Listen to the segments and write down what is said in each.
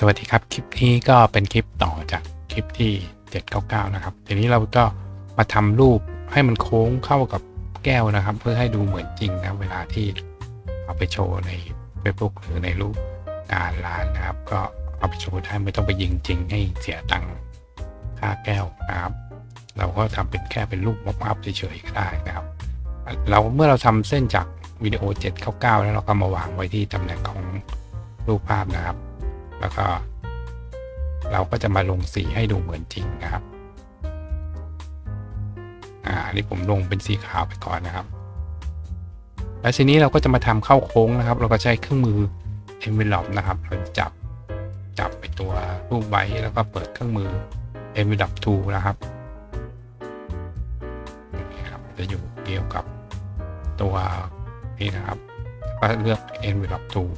สวัสดีครับ คลิปนี้ก็เป็นคลิปต่อจากคลิปที่ 799 นะครับทีนี้เราก็มาทำรูปให้มันโค้งเข้ากับแก้วนะครับ เพื่อให้ดูเหมือนจริงนะเวลาที่เอาไปโชว์ใน Facebook หรือในรูปงานร้านนะครับ ก็เอาไปโชว์ได้ไม่ต้องไปยิงจริงให้เสียตังค่าแก้วนะครับ เราก็ทำเป็นแค่เป็นรูปม็อกอัพเฉยๆก็ได้นะครับ เราเมื่อเราทำเส้นจากวิดีโอ799 แล้วเราก็มาวางไว้ที่ตำแหน่งของรูปภาพนะครับ แล้วก็ เราก็จะมาลงสีให้ดูเหมือนจริงนะครับ อ่าอันนี้ผมลงเป็นสีขาวไปก่อนนะครับ แล้วทีนี้เราก็จะมาทำเข้าโค้งนะครับ เราก็ใช้เครื่องมือ envelope นะครับเราจับจับไปตัวรูปไว้แล้วก็เปิดเครื่องมือ envelope tool นะครับจะอยู่เดียวกับตัวนี้นะครับ ก็เลือก envelope tool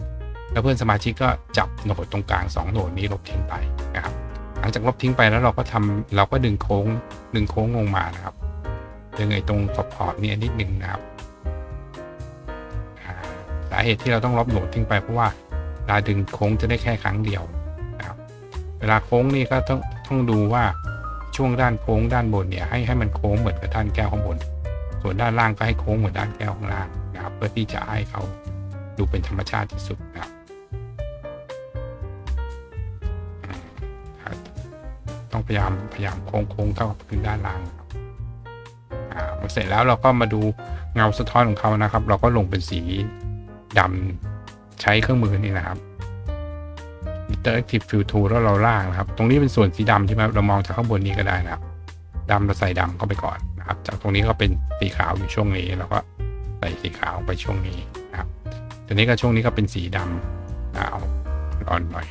แล้วเพื่อนสมาชิกก็จับโหนดตรงกลาง 2 โหนดนี้ลบทิ้งไปนะครับ หลังจากลบทิ้งไปแล้วเราก็ทำเราก็ดึงโค้งดึงโค้งลงมานะครับดึงไอ้ตรงขอบขอบนี่นิดนึงนะครับสาเหตุที่เราต้องลบโหนดทิ้งไปเพราะว่าเวลาดึงโค้งจะได้แค่ครั้งเดียวนะครับ เวลาโค้งนี่ก็ต้องต้องดูว่าช่วงด้านโค้งด้านบนเนี่ยให้ให้มันโค้งเหมือนกับด้านแก้วข้างบน ส่วนด้านล่างก็ให้โค้งเหมือนด้านแก้วข้างล่างนะครับ เพื่อที่จะให้เขาดูเป็นธรรมชาติที่สุดนะครับ ต้องพยายามพยายามโค้งโค้งเท่ากับพื้นด้านล่างอ่าเสร็จแล้วเราก็มาดูเงาสะท้อนของเขานะครับ เราก็ลงเป็นสีดำใช้เครื่องมือนี่นะครับ Interactive Fill Tool แล้วเราล่างนะครับ ตรงนี้เป็นส่วนสีดำใช่ไหมเรามองจากข้างบนนี้ก็ได้นะครับดำเราใส่ดำเข้าไปก่อนนะครับ จากตรงนี้ก็เป็นสีขาวอยู่ช่วงนี้เราก็ใส่สีขาวไปช่วงนี้นะครับทีนี้ก็ช่วงนี้ก็เป็นสีดำอ่าเอาอ่อนหน่อย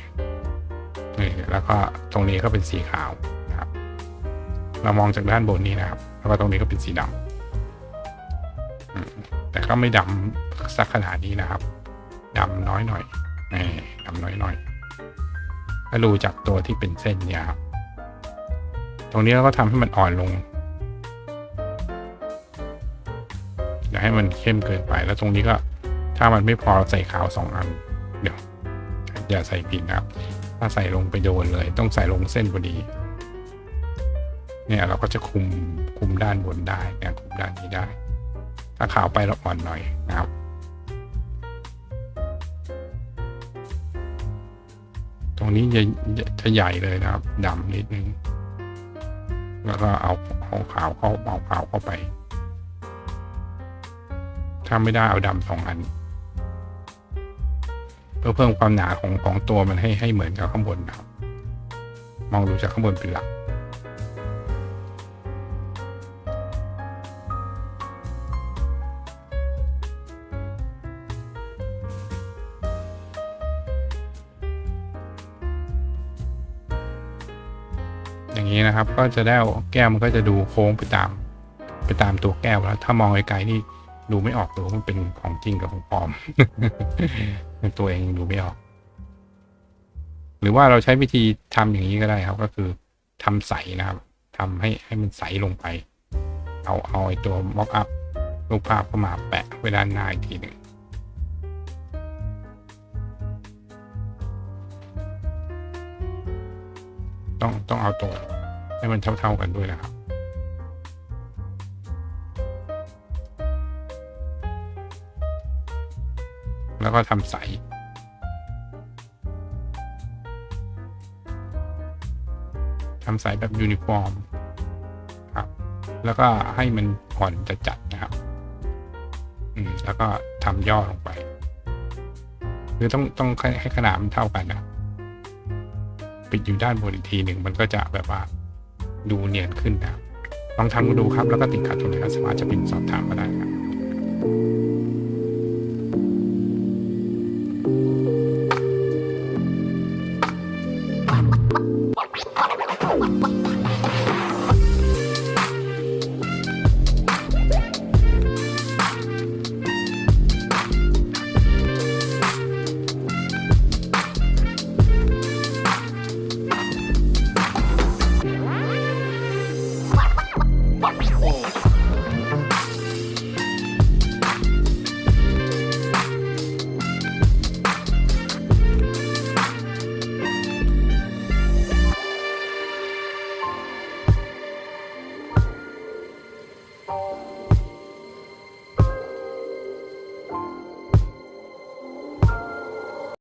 แล้วก็ตรงนี้ก็เป็นสีขาวนะครับ เรามองจากด้านบนนี้นะครับ แล้วก็ตรงนี้ก็เป็นสีดำแต่ก็ไม่ดำสักขนาดนี้นะครับดำน้อยหน่อยนี่ดำน้อยหน่อยถ้าดูจากตัวที่เป็นเส้นเนี่ยครับ ตรงนี้เราก็ทำให้มันอ่อนลงอย่าให้มันเข้มเกินไป แล้วตรงนี้ก็ถ้ามันไม่พอใส่ขาวสองอัน เดี๋ยวอย่าใส่ผิดนะครับ ถ้าใส่ลงไปโดนเลย ต้องใส่ลงเส้นพอดี เนี่ยเราก็จะคุมคุมด้านบนได้เนี่ยคุมด้านนี้ได้ ถ้าขาวไปเราอ่อนหน่อยนะครับตรงนี้จะจะใหญ่เลยนะครับดำนิดนึง แล้วก็เอาเอาขาวเข้าเอาขาวเข้าไป ถ้าไม่ได้เอาดำสองอัน เพื่อเพิ่มความหนาของของตัวมันให้ให้เหมือนกับข้างบนนะครับ มองดูจากข้างบนเป็นหลักอย่างนี้นะครับก็จะได้แก้วมันก็จะดูโค้งไปตาม ไปตามตัวแก้วแล้ว ถ้ามองไกลๆนี่ ดูไม่ออกตัวามันเป็นของจริงกับของปลอมตัวเองยังดูไม่ออก หรือว่าเราใช้วิธีทำอย่างนี้ก็ได้ครับ ก็คือทำใสนะครับทำให้ให้มันใสลงไป เอาเอาไอ้ตัวม็อกอัพรูปภาพเข้ามาแปะไว้ด้านหน้าอีกทีหนึ่งต้องต้องเอาตัวให้มันเท่า ๆกันด้วยนะครับ แล้วก็ทำใส ทำใสแบบยูนิฟอร์มครับ แล้วก็ให้มันอ่อนจะจัดนะครับ อืม แล้วก็ทำย่อลงไปคือต้องต้องให้ขนาดมันเท่ากันนะปิดอยู่ด้านบนอีกทีหนึ่งมันก็จะแบบว่าดูเนียนขึ้นนะครับลองทำดูครับ แล้วก็ติดขัดตรงไหนก็สามารถจะพิมพ์สอบถามมาได้ครับ